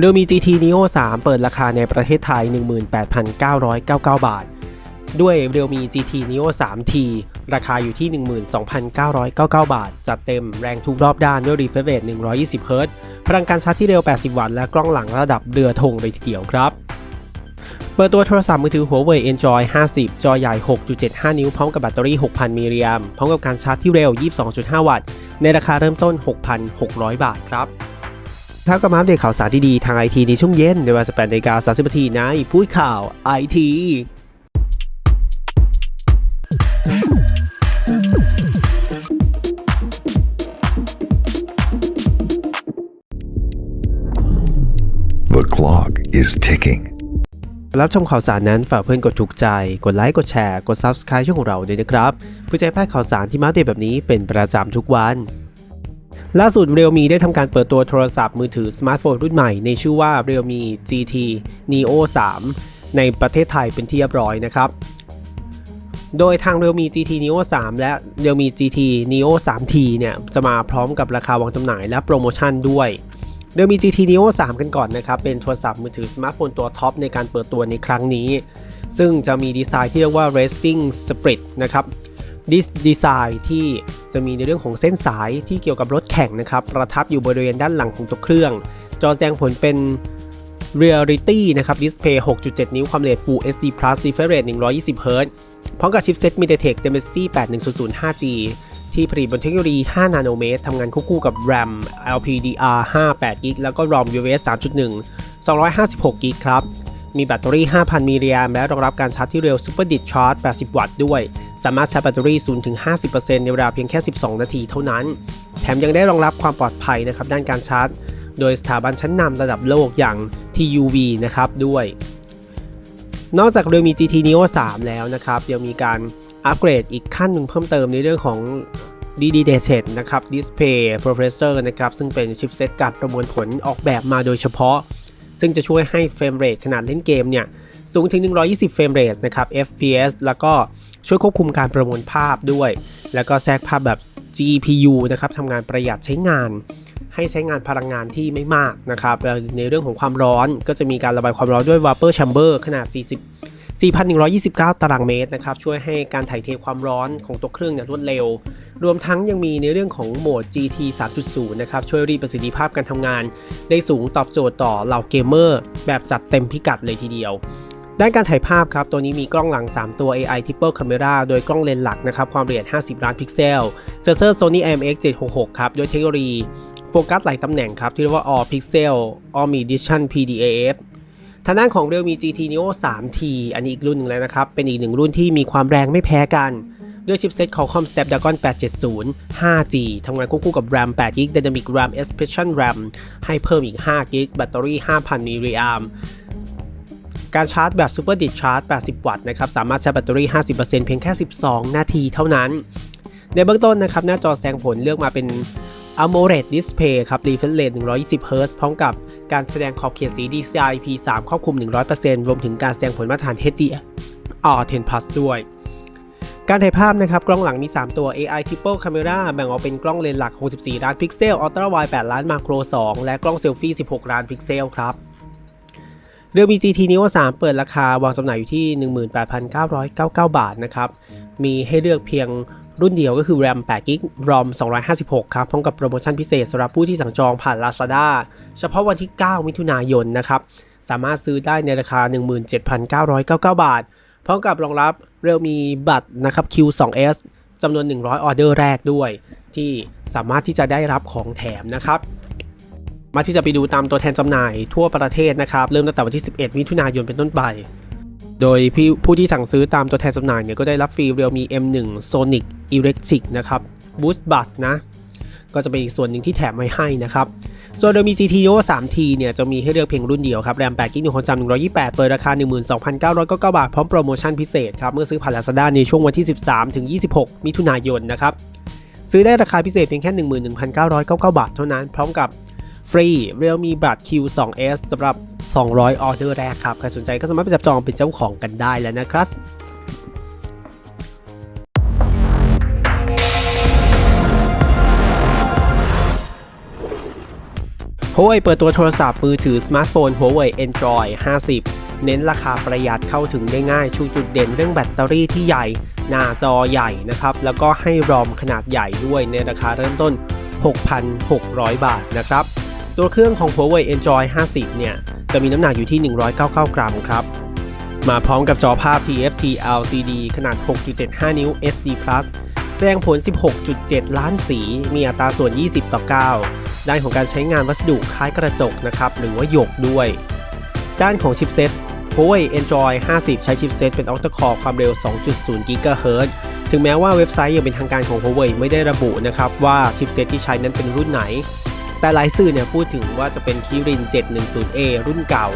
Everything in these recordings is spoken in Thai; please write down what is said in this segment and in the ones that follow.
Realme GT Neo 3 เปิดราคาในประเทศไทย 18,999 บาท ด้วย Realme GT Neo 3T ราคาอยู่ที่ 12,999 บาท จัดเต็มแรงทุกรอบด้านด้วย refresh rate 120 Hz พลังการชาร์จที่เร็ว 80 วัตต์ และกล้องหลังระดับเรือธงเลยทีเดียวครับเปิดตัวโทรศัพท์มือถือ Huawei Enjoy 50 จอใหญ่ 6.75 นิ้ว พร้อมกับแบตเตอรี่ 6,000 มิลลิแอมพร้อมกับการชาร์จที่เร็ว 22.5 วัตต์ ในราคาเริ่มต้น 6,600 บาทครับ ครับก็มาอัปเดตข่าวสารที่ดีทางไอทีในช่วงเย็นในเวลา18นาฬิกา30นาทีในพูดข่าวไอที The clock is ticking. รับชมข่าวสารนั้นฝากเพื่อนกดถูกใจ กดไลค์ กดแชร์ กด Subscribe ช่องของเราด้วยนะครับ เพื่อจะให้พลาดข่าวสารที่มาอัปเดตแบบนี้เป็นประจำทุกวัน ล่าสุด Realme ได้ทำการเปิดตัวโทรศัพท์มือถือสมาร์ทโฟนรุ่นใหม่ในชื่อว่า Realme GT Neo 3 ในประเทศไทยเป็นที่เรียบร้อยนะครับ โดยทาง Realme GT Neo 3 และ Realme GT Neo 3T เนี่ยจะมาพร้อมกับราคาวางจำหน่ายและโปรโมชั่นด้วยเดี๋ยวมี GT Neo 3 กันก่อนนะครับ เป็นโทรศัพท์มือถือสมาร์ทโฟนตัวท็อปในการเปิดตัวในครั้งนี้ ซึ่งจะมีดีไซน์ที่เรียกว่า Racing Spirit นะครับ ดีไซน์ที่จะมีในเรื่องของเส้นสายที่เกี่ยวกับรถแข่งนะครับ ประทับอยู่บริเวณด้านหลังของตัวเครื่อง จอแสดงผลเป็น Reality นะครับดิสเพย์ 6.7 นิ้วความเร็ว Full HD Plus refresh rate 120 Hz พร้อมกับชิปเซ็ต MediaTek Dimensity 8100 5G ที่ผลิตบนเทคโนโลยี 5 นาโนเมตร ทำงานคู่กับ RAM LPDR 5 8 g b แล้วก็ ROM UFS 3.1 256 g b ครับ มีแบตเตอรี่ 5,000 มิลลิแอมและรองรับการชาร์จที่เร็ว Super Disk Charge 80 วัตต์ด้วย สามารถชาร์จแบตเตอรี่ 0-50%ในเวลาเพียงแค่ 12 นาทีเท่านั้น แถมยังได้รองรับความปลอดภัยนะครับด้านการชาร์จ โดยสถาบันชั้นนำระดับโลกอย่าง TUV นะครับด้วย นอกจาก Realme GT Neo 3 แล้วนะครับยังมีการอัปเกรดอีกขั้นหนึ่งเพิ่มเติมในเรื่องของ DD d a t e นะครับ Display Processor นะครับ ซึ่งเป็นชิปเซตการประมวลผลออกแบบมาโดยเฉพาะ ซึ่งจะช่วยให้เฟรมเรทขนาดเล่นเกมเนี่ย สูงถึง 120 เฟรมเรทนะครับ FPS แล้วก็ ช่วยควบคุมการประมวลภาพด้วย แล้วก็แทรกภาพแบบ GPU นะครับทำงานประหยัดใช้งาน ให้ใช้งานพลังงานที่ไม่มากนะครับในเรื่องของความร้อนก็จะมีการระบายความร้อนด้วย Vapor Chamber ขนาด 40 4,129 ตารางเมตรนะครับ ช่วยให้การถ่ายเทความร้อนของตัวเครื่องเนี่ยรวดเร็ว รวมทั้งยังมีในเรื่องของโหมด GT 3.0 นะครับ ช่วยรีดประสิทธิภาพการทำงาน ได้สูงตอบโจทย์ต่อเหล่าเกมเมอร์ แบบจัดเต็มพิกัดเลยทีเดียว ด้านการถ่ายภาพครับ ตัวนี้มีกล้องหลัง 3 ตัว AI Triple Camera โดยกล้องเลนส์หลักนะครับ ความละเอียด 50 ล้านพิกเซล เซนเซอร์ Sony IMX 766 ครับ ด้วยเทคโนโลยีโฟกัสหลายตำแหน่งครับ ที่เรียกว่า All Pixel Omnidition PDAF ทางด้านของ Realme GT Neo 3T อันนี้อีกรุ่นหนึ่งแล้วนะครับ เป็นอีกหนึ่งรุ่นที่มีความแรงไม่แพ้กัน ด้วยชิปเซ็ต Qualcomm Snapdragon 870 5G ทำงานควบคู่กับ RAM 8 g b Dynamic RAM Expansion RAM ให้เพิ่มอีก 5 g b แบตเตอรี่ 5,000มิลลิแอม การชาร์จแบบ Super Disk Charge 80 วัตต์นะครับ สามารถชาร์จแบตเตอรี่ 50%เพียงแค่ 12 นาทีเท่านั้น ในเบื้องต้นนะครับ หน้าจอแสดงผลเลือกมาเป็น AMOLED Display ครับ refresh rate 120 Hz พร้อมกับการแสดงขอบเขตสี DCI P3 ครอบคลุม 100%รวมถึงการแสดงผลมาตรฐาน HDR 10 Plus ด้วยการถ่ายภาพนะครับ กล้องหลังมี 3 ตัว AI Triple Camera แบ่งออกเป็นกล้องเลนส์หลัก 64 ล้านพิกเซล Ultra Wide 8 ล้านมาโคร 2 และกล้องเซลฟี่ 16 ล้านพิกเซลครับ Realme GT Neo 3 เปิดราคาวางจำหน่ายอยู่ที่ 18,999 บาทนะครับ มีให้เลือกเพียงรุ่นเดียวก็คือ RAM 8 g b ROM 256 ครับพร้อมกับโปรโมชั่นพิเศษสำหรับผู้ที่สั่งจองผ่าน Lazada เฉพาะวันที่ 9 มิถุนายนนะครับ สามารถซื้อได้ในราคา 17,999 บาท พร้อมกับรองรับ Realme บัตรนะครับ Q2S จำนวน 100 ออเดอร์แรกด้วย ที่สามารถที่จะได้รับของแถมนะครับ มาที่จะไปดูตามตัวแทนจำหน่ายทั่วประเทศนะครับเริ่มตั้งแต่วันที่ 11 มิถุนายนเป็นต้นไป โดยผู้ที่สั่งซื้อตามตัวแทนจำหน่ายเนี่ยก็ได้รับฟรี Realme M1 Sonic Electric นะครับ Boost Bus นะก็จะเป็นอีกส่วนหนึ่งที่แถมไว้ให้นะครับส่วนโดยมี GT Neo 3T เนี่ยจะมีให้เลือกเพียงรุ่นเดียวครับ RAM 8 g b 1 3 128 เปิดราคา 12,999 บาท พร้อมโปรโมชั่นพิเศษครับ เมื่อซื้อผ่าน Lazada ในช่วงวันที่ 13 ถึง 26 มิถุนายนนะครับ ซื้อได้ราคาพิเศษเพียงแค่ 11,999 บาทเท่านั้น พร้อมกับ ฟรี Realme บัตร Q2S สำหรับ 200 ออเดอร์แรกครับ ใครสนใจก็สามารถไปจับจองเป็นเจ้าของกันได้แล้วนะครับร Huawei เปิดตัวโทรศัพท์มือถือสมาร์ทโฟน Huawei Android 50 เน้นราคาประหยัดเข้าถึงได้ง่าย ชูจุดเด่นเรื่องแบตเตอรี่ที่ใหญ่ หน้าจอใหญ่นะครับ แล้วก็ให้รอมขนาดใหญ่ด้วยในราคาเริ่มต้น 6,600 บาทนะครับ ตัวเครื่องของ Huawei Android 50 เนี่ย จะมีน้ำหนักอยู่ที่ 199 กรัมครับ มาพร้อมกับจอภาพ TFT LCD ขนาด 6.75 นิ้ว SD Plus แสดงผล 16.7 ล้านสี มีอัตราส่วน 20 ต่อ 9 ด้านของการใช้งานวัสดุคล้ายกระจกนะครับ หรือว่าหยกด้วย ด้านของชิปเซ็ต Huawei Android 50 ใช้ชิปเซ็ตเป็น Octa-core ความเร็ว 2.0 GHz ถึงแม้ว่าเว็บไซต์ยังเป็นทางการของ Huawei ไม่ได้ระบุนะครับว่าชิปเซ็ตที่ใช้นั้นเป็นรุ่นไหน แต่หลายสื่อเนี่ยพูดถึงว่าจะเป็น Kirin 710A รุ่นเก่า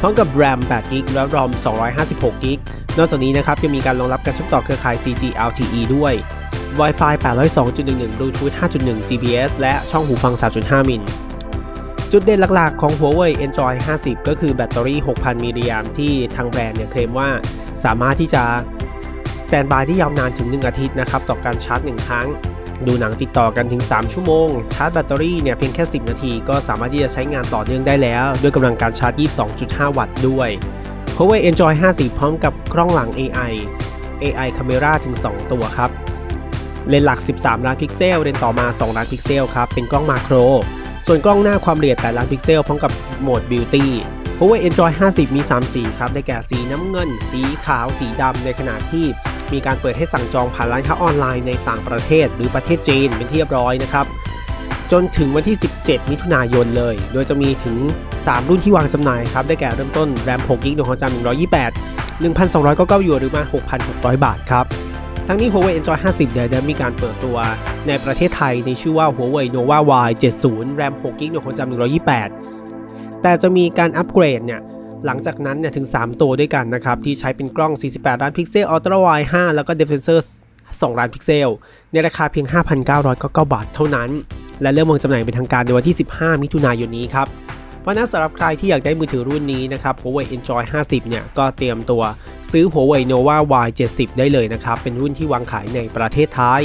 พร้อมกับ RAM 8 g b และ ROM 256 g b นอกจากนี้นะครับยังมีการรองรับการเชื่อมต่อเครือข่าย 4G LTE ด้วย Wi-Fi 802.11 Bluetooth 5.1 GPS และช่องหูฟัง 3.5 มิล จุดเด่นหลักๆของ Huawei Android 50 ก็คือแบตเตอรี่ 6,000 มิลลิแอมที่ทางแบรนด์เนี่ยเคลมว่าสามารถที่จะสแตนบายได้ยาวนานถึง 1 อาทิตย์นะครับต่อการชาร์จ 1 ครั้ง ดูหนังติดต่อกันถึง 3 ชั่วโมง ชาร์จแบตเตอรี่เนี่ยเพียงแค่ 10 นาทีก็สามารถที่จะใช้งานต่อเนื่องได้แล้ว ด้วยกำลังการชาร์จ 22.5 วัตต์ด้วย Huawei Android 50 พร้อมกับกล้องหลัง AI AI Camera ถึง 2 ตัวครับ เลนส์หลัก 13 ล้านพิกเซล เลนส์ต่อมา 2 ล้านพิกเซลครับ เป็นกล้องมาโคร ส่วนกล้องหน้าความละเอียด 8 ล้านพิกเซล พร้อมกับโหมด Beauty Huawei Android 50 มี 3 สีครับ ได้แก่สีน้ำเงิน สีขาว สีดำ ในขณะที่ มีการเปิดให้สั่งจองผ่านร้านค้าออนไลน์ในต่างประเทศ หรือประเทศจีนเป็นที่เรียบร้อยนะครับ จนถึงวันที่ 17 มิถุนายนเลย โดยจะมีถึง 3 รุ่นที่วางจำหน่ายครับ ได้แก่เริ่มต้น RAM 6 g b ของจำ128 1,299หยวนหรือมา 6,600 บาทครับ ทั้งนี้ Huawei Android 50 เนี่ยได้มีการเปิดตัวในประเทศไทยในชื่อว่า Huawei Nova Y 70 RAM 6 g b ของจำ128 แต่จะมีการอัปเกรดเนี่ย หลังจากนั้นเนี่ยถึง 3 ตัวด้วยกันนะครับ ที่ใช้เป็นกล้อง 48 ล้านพิกเซล Ultra Wide 5 แล้วก็ Defensor 2 ล้านพิกเซล ในราคาเพียง 5,999 บาทเท่านั้น และเริ่มวางจำหน่ายเป็นทางการในวันที่ 15 มิถุนายนนี้ครับเพราะนั้นสำหรับใครที่อยากได้มือถือรุ่นนี้นะครับ Huawei Android 50 เนี่ยก็เตรียมตัวซื้อ Huawei Nova Y 70 ได้เลยนะครับ เป็นรุ่นที่วางขายในประเทศไทย